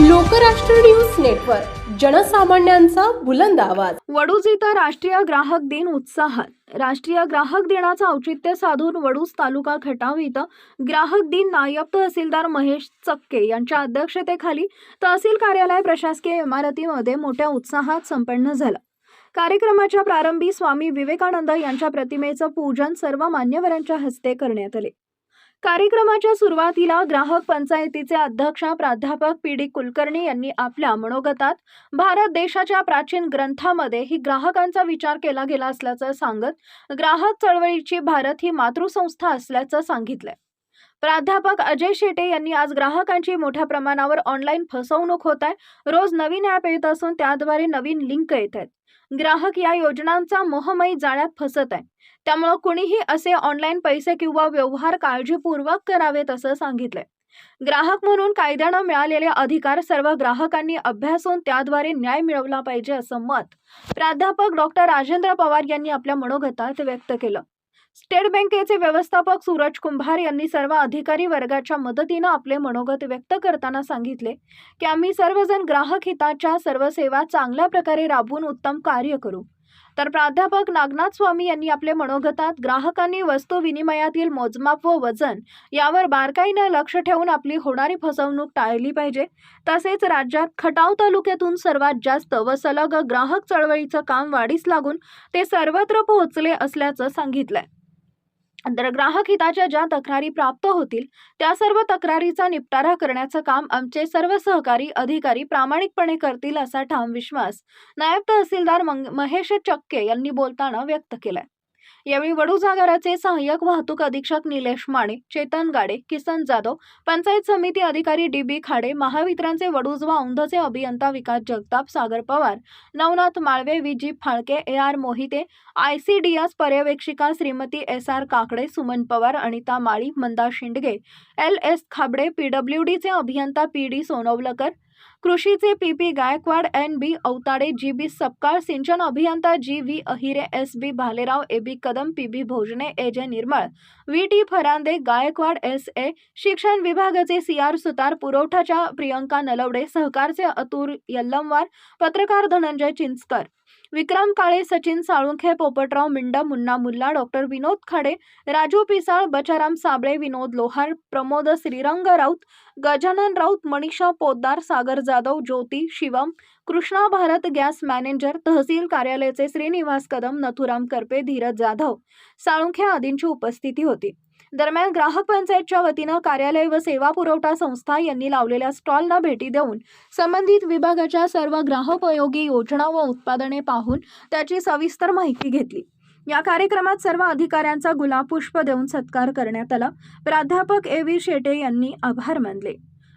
Lokrashtra news network जनसामान्यांचा बुलंद आवाज. वडूज इथं राष्ट्रीय ग्राहक दिन उत्साहात. राष्ट्रीय ग्राहक दिनाचं औचित्य साधून वडूज तालुका खटाव इथं ग्राहक दिन नायब तहसीलदार महेश चक्के यांच्या अध्यक्षतेखाली तहसील कार्यालय प्रशासकीय इमारतीमध्ये मोठ्या उत्साहात संपन्न झालं. कार्यक्रमाच्या प्रारंभी स्वामी विवेकानंद यांच्या प्रतिमेचं पूजन सर्व मान्यवरांच्या हस्ते करण्यात आले. कार्यक्रमाच्या सुरुवातीला ग्राहक पंचायतीचे अध्यक्ष प्राध्यापक पी डी कुलकर्णी यांनी आपल्या मनोगतात भारत देशाच्या प्राचीन ग्रंथामध्ये ही ग्राहकांचा विचार केला गेला असल्याचं सांगत ग्राहक चळवळीची भारत ही मातृसंस्था असल्याचं सांगितलं प्राध्यापक अजय शेटे यांनी आज ग्राहकांची मोठ्या प्रमाणावर ऑनलाईन फसवणूक होत आहे. रोज नवीन ॲप येत असून त्याद्वारे नवीन लिंक येत आहेत. ग्राहक या योजनांचा मोहमयी जाळ्यात फसत आहे. त्यामुळं कुणीही असे ऑनलाईन पैसे किंवा व्यवहार काळजीपूर्वक करावेत असं सांगितलंय. ग्राहक म्हणून कायद्यानं मिळालेले अधिकार सर्व ग्राहकांनी अभ्यासून त्याद्वारे न्याय मिळवला पाहिजे असं मत प्राध्यापक डॉक्टर राजेंद्र पवार यांनी आपल्या मनोगतात व्यक्त केलं. स्टेट बँकेचे व्यवस्थापक सूरज कुंभार यांनी सर्व अधिकारी वर्गाच्या मदतीनं आपले मनोगत व्यक्त करताना सांगितले की आम्ही सर्वजण ग्राहक हिताच्या सर्व सेवा चांगल्या प्रकारे राबवून उत्तम कार्य करू. तर प्राध्यापक नागनाथ स्वामी यांनी आपले मनोगतात ग्राहकांनी वस्तू विनिमयातील मोजमाप व वजन यावर बारकाईनं लक्ष ठेवून आपली होणारी फसवणूक टाळली पाहिजे. तसेच राज्यात खटाव तालुक्यातून सर्वात जास्त व सलग ग्राहक चळवळीचं काम वाढीस लागून ते सर्वत्र पोहोचले असल्याचं सांगितलंय. तर ग्राहक हिताच्या ज्या तक्रारी प्राप्त होतील त्या सर्व तक्रारीचा निपटारा करण्याचं काम आमचे सर्व सहकारी अधिकारी प्रामाणिकपणे करतील असा ठाम विश्वास नायब तहसीलदार मंग- महेश चक्के यांनी बोलताना व्यक्त केलाय. यावेळी वडूज सहाय्यक वाहतूक अधीक्षक निलेश माने चेतन गाडे किसन जाधव पंचायत समिती अधिकारी डी बी खाडे महावितरणचे वडूज औंधचे अभियंता Vikas Jagtap Sagar Pawar Navnath Malwe V G Phalke A. R. Mohite I. C. D. S. पर्यवेक्षिका Shrimati S. R. Kakade Suman Pawar Anita Mali Manda Shindge L. S. Khabade P. W. डीचे अभियंता P. D. Sonawalkar कृषीचे P P Gaikwad N B Autade G B Sapkal सिंचन अभियंता G V Ahire S B Bhalerao A B Kadam P B Bhojane A J Nirmal V T Farande Gaikwad S A शिक्षण विभागाचे C R Sutar पुरवठाच्या प्रियंका नलवडे सहकारचे अतुर यल्लमवार पत्रकार Dhananjay Chinchkar Vikram Kale Sachin Salunkhe Popatrao Minda Munna Mulla doctor Vinod Khade Raju Pisal Bacharam Sable Vinod Lohar Pramod Shrirang Raut Gajanan Raut Manisha Poddar Sagar Jadhav Jyoti Shivam Krishna Bharat Gas manager तहसील कार्यालयाचे श्रीनिवास कदम नथुराम करपे धीरज जाधव साळुंखे आदींची उपस्थिती होती. दरम्यान ग्राहक पंचायतच्या वतीनं कार्यालय व सेवा पुरवठा संस्था यांनी लावलेल्या स्टॉलला भेटी देऊन संबंधित विभागाच्या सर्व ग्राहकोपयोगी योजना व उत्पादने पाहून त्याची सविस्तर माहिती घेतली. या कार्यक्रमात सर्व अधिकाऱ्यांचा गुलाबपुष्प देऊन सत्कार करण्यात आला. प्राध्यापक ए व्ही शेटे यांनी आभार मानले.